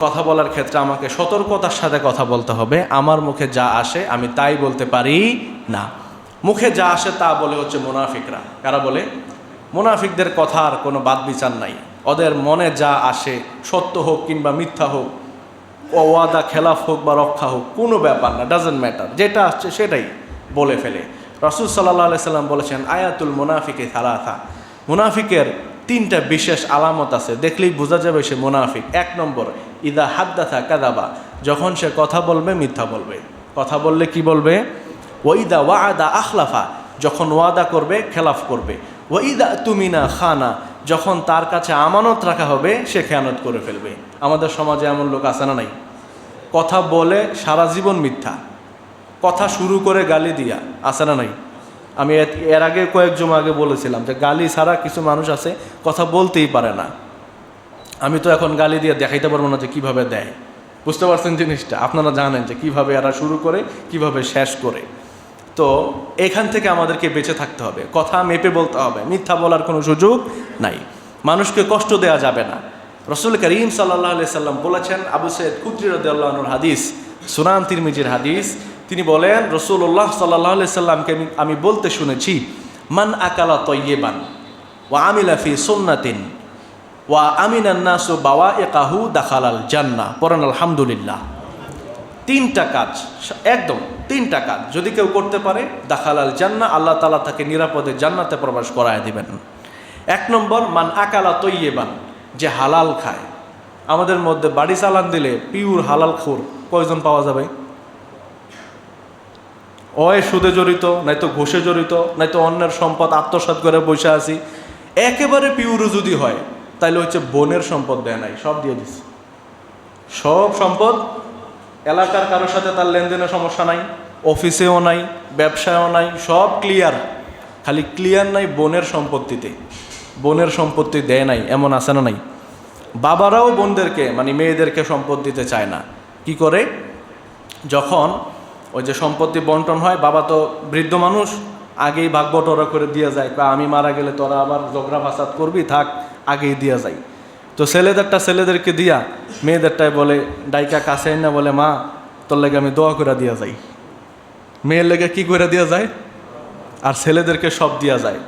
কথা বলার ক্ষেত্রে আমাকে সতর্কতার সাথে কথা বলতে হবে। আমার মুখে যা আসে আমি তাই বলতে পারি না। মুখে যা আসে তা বলে হচ্ছে মুনাফিকরা। কারা বলে? মুনাফিকদের কথার কোনো বাদ বিচার নাই। ওদের মনে যা আসে, সত্য হোক কিংবা মিথ্যা হোক, ওয়াদা, খেলাফ হোক বা রক্ষা হোক, কোনো ব্যাপার না ডাজেন্ট ম্যাটার যেটা আসছে সেটাই বলে ফেলে। রসুল সাল্লাহ সাল্লাম বলেছেন, আয়াতুল মুনাফিকে থালাথা মুনাফিকের তিনটা বিশেষ আলামত আছে। দেখলেই বোঝা যাবে সে মুনাফিক। এক নম্বর ইদা হাদ্দাথা কাদাবা যখন সে কথা বলবে, মিথ্যা বলবে। কথা বললে কি বলবে? ওইদা ওয়াদা আখলাফা, যখন ওয়াদা করবে, খেলাফ করবে। ওইদা তুমিনা খানা, যখন তার কাছে আমানত রাখা হবে, সে খেয়ানত করে ফেলবে। আমাদের সমাজে এমন লোক আছে না নাই? কথা বলে সারা জীবন মিথ্যা। কথা শুরু করে গালি দিয়া, আছে না নাই? আমি এর- আগে কয়েক জমা আগে বলেছিলাম যে, গালি ছাড়া কিছু মানুষ আছে, কথা বলতেই পারে না। আমি তো এখন গালি দিয়ে দেখাইতে পারব না যে কীভাবে দেয়। বুঝতে পারছেন জিনিসটা? আপনারা জানেন যে কীভাবে এরা শুরু করে, কীভাবে শেষ করে। তো এখান থেকে আমাদেরকে বেঁচে থাকতে হবে। কথা মেপে বলতে হবে। মিথ্যা বলার কোনো সুযোগ নাই। মানুষকে কষ্ট দেওয়া যাবে না। রসুল করিম সাল্লাহ সাল্লাম বলেছেন, আবু সৈয়দ কুদ্রি রদাল্লাহনুর হাদিস, সুনান তিরমিজির হাদিস। তিনি বলেন রসুল্লাহ সাল্লাহ সাল্লামকে আমি বলতে শুনেছি, মান আকালা তৈয়েবান ও আমিলাফি সোন্নাতিন ওয়া আমিনান্নাসু বাওয়া একাহু দাখালাল জান্না পরান আলহামদুলিল্লাহ। তিনটা কাজ, একদম তিনটা কাজ। যদি কেউ করতে পারে, দাখালাল জান্না আল্লাহ তালা তাকে নিরাপদে জান্নাতে প্রবেশ করায় দিবেন। এক নম্বর, মান আকালা তৈয়েবান, যে হালাল খায়। আমাদের মধ্যে বাড়ি চালান দিলে পিওর হালাল খোর কয়জন পাওয়া যাবে? অয় সুদে জড়িত, নয়তো ঘুষে জড়িত, নয়তো অন্যের সম্পদ আত্মসাৎ করে বসে আছি। একেবারে পিউরো যদি হয় তাহলে হচ্ছে বোনের সম্পদ দেয় নাই, সব দিয়ে দিছে। সব সম্পদ এলাকার কারোর সাথে তার লেনদেনের সমস্যা নাই, অফিসেও নাই, ব্যবসায়ও নাই, সব ক্লিয়ার খালি ক্লিয়ার নাই বোনের সম্পত্তিতে। বোনের সম্পত্তি দেয় নাই, এমন আছে না নাই? বাবারাও বোনদেরকে মানে মেয়েদেরকে সম্পদ দিতে চায় না। কি করে? যখন ওই যে সম্পত্তি বন্টন হয়, বাবা তো বৃদ্ধ মানুষ, আগেই ভাগ বটরা করে দিয়ে যায় বা আমি মারা গেলে তোরা আবার ঝগড়া ফাসাদ করবি? থাক আগেই দিয়া যায়। তো ছেলেদেরটা ছেলেদেরকে দিয়া মেয়েদেরটাই বলে, ডাইকা কাছে না বলে, মা, তোর লেগে আমি দোয়া করে দিয়া যাই। মেয়ের লেগে কি করে দিয়া যায়? আর ছেলেদেরকে সব দিয়া যায়।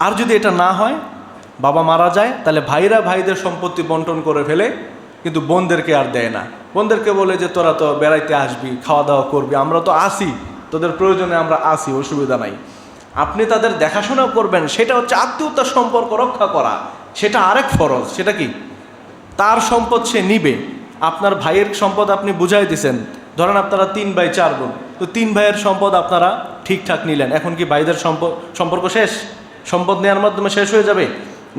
আর যদি এটা না হয়, বাবা মারা যায়, তাহলে ভাইরা ভাইদের সম্পত্তি বন্টন করে ফেলে, কিন্তু বোনদেরকে আর দেয় না। বোনদেরকে বলে যে, তোরা তো বেড়াইতে আসবি খাওয়া দাওয়া করবি, আমরা তো আসি, তোদের প্রয়োজনে আমরা আসি, অসুবিধা নাই। আপনি তাদের দেখাশোনা করবেন, সেটা হচ্ছে আত্মীয়তার সম্পর্ক রক্ষা করা। সেটা আরেক ফরজ, সেটা কি? তার সম্পদ সে নিবে। আপনার ভাইয়ের সম্পদ আপনি বুঝাই দিছেন। ধরেন আপনারা তিন ভাই চার বোন তো তিন ভাইয়ের সম্পদ আপনারা ঠিকঠাক নিলেন। এখন কি ভাইদের সম্পর্ক শেষ? সম্পদ নেওয়ার মাধ্যমে শেষ হয়ে যাবে?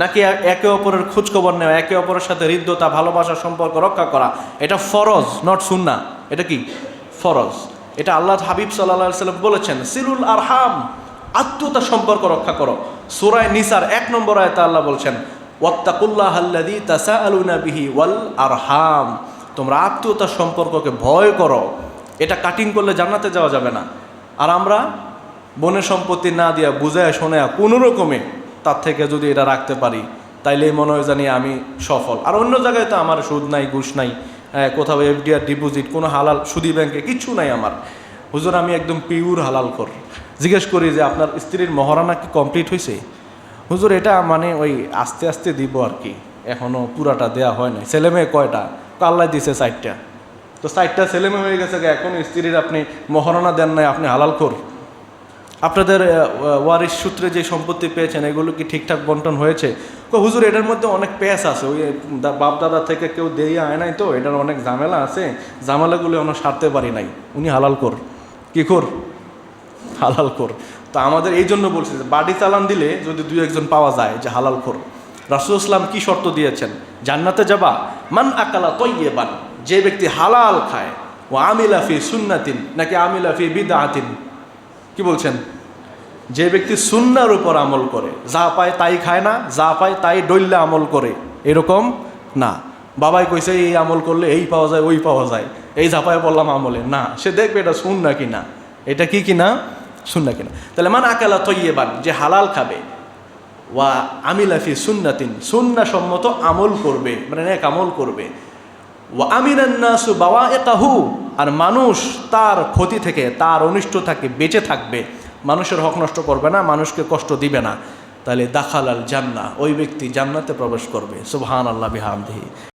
নাকি একে অপরের খোঁজখবর নেওয়া, একে অপরের সাথে হৃদ্যতা ভালোবাসার সম্পর্ক রক্ষা করা? এটা ফরজ নট সুন্না এটা কি? ফরজ। এটা আল্লাহ হাবিব সাল্লাহ সাল্লাম বলেছেন, সিলুল আরহাম, আত্মীয়তার সম্পর্ক রক্ষা করো। সুরায় নিসার এক নম্বর আয়তা আল্লাহ বলছেন ওয়াত্তাকুল্লাহ আল্লাদি তাসা আলুনা বিহি ওয়াল আরহাম। তোমরা আত্মীয়তার সম্পর্ককে ভয় করো। এটা কাটিং করলে জান্নাতে যাওয়া যাবে না। আর আমরা বনের সম্পত্তি না দিয়া বুঝায় শোনে কোনো রকমে তার থেকে যদি এটা রাখতে পারি তাইলে মনে হয় জানি আমি সফল। আর অন্য জায়গায় তো আমার সুদ নাই ঘুষ নাই আহ, কোথাও এফডিআর ডিপোজিট কোনো হালাল সুদি ব্যাংকে কিচ্ছু নাই আমার। হুজুর আমি একদম পিওর হালাল কর। জিজ্ঞেস করি যে আপনার স্ত্রীর মহারানা কি কমপ্লিট হয়েছে হুজুর এটা মানে ওই আস্তে আস্তে দিব আর কি। এখনও পুরাটা দেয়া হয় নাই। ছেলে মেয়ে কয়টা? আল্লাহ দিছে চারটা। তো চারটা ছেলে মেয়ে হয়ে গেছে এখন স্ত্রীর আপনি মহারণা দেন নাই আপনি হালাল কর আপনাদের আহ, ওয়ারিশ সূত্রে যে সম্পত্তি পেয়েছেন এগুলো কি ঠিকঠাক বন্টন হয়েছে? তো হুজুর এটার মধ্যে অনেক প্যাস আছে। ওই বাপ দাদা থেকে কেউ দিয়ে আয় নাই তো এটার অনেক ঝামেলা আছে। ঝামেলাগুলো আমরা সারতে পারি নাই। উনি হালাল কর কি কর হালাল কর তো আমাদের এই জন্য বলছে যে বাড়ি চালান দিলে যদি দুই একজন পাওয়া যায় যে হালাল খোর। রাসুল ইসলাম কি শর্ত দিয়েছেন? জান্নাতে যাবা, মান আকালা তৈয়ে বান যে ব্যক্তি হালাল খায় ও আমিলাফি সুন্নাতিন, নাকি আমিলাফি বিদাহাতিন কি বলছেন? যে ব্যক্তি সুন্নার উপর আমল করে, যা পায় তাই খায় না, যা পায় তাই ডইল্লা আমল করে, এরকম না। বাবাই কইছে, এই আমল করলে এই পাওয়া যায়, ওই পাওয়া যায়, এই ঝাপায় বললাম আমলে। না, সে দেখবে এটা শুন না কি না এটা কি কিনা? শুন না কিনা। তাহলে মান আকালা তৈয়েবান, যে হালাল খাবে। ওয়া আমিলাফি সুন্নাতিন সুন্না সম্মত আমল করবে মানে এক আমল করবে। ও আমিনান্নাসু বাওয়া একাহু আর মানুষ তার ক্ষতি থেকে, তার অনিষ্ট থেকে বেঁচে থাকবে। মানুষের হক নষ্ট করবে না, মানুষকে কষ্ট দিবে না। তাহলে দাখালাল জান্না ওই ব্যক্তি জান্নাতে প্রবেশ করবে। সুবহান আল্লাহ বিহামদিহি।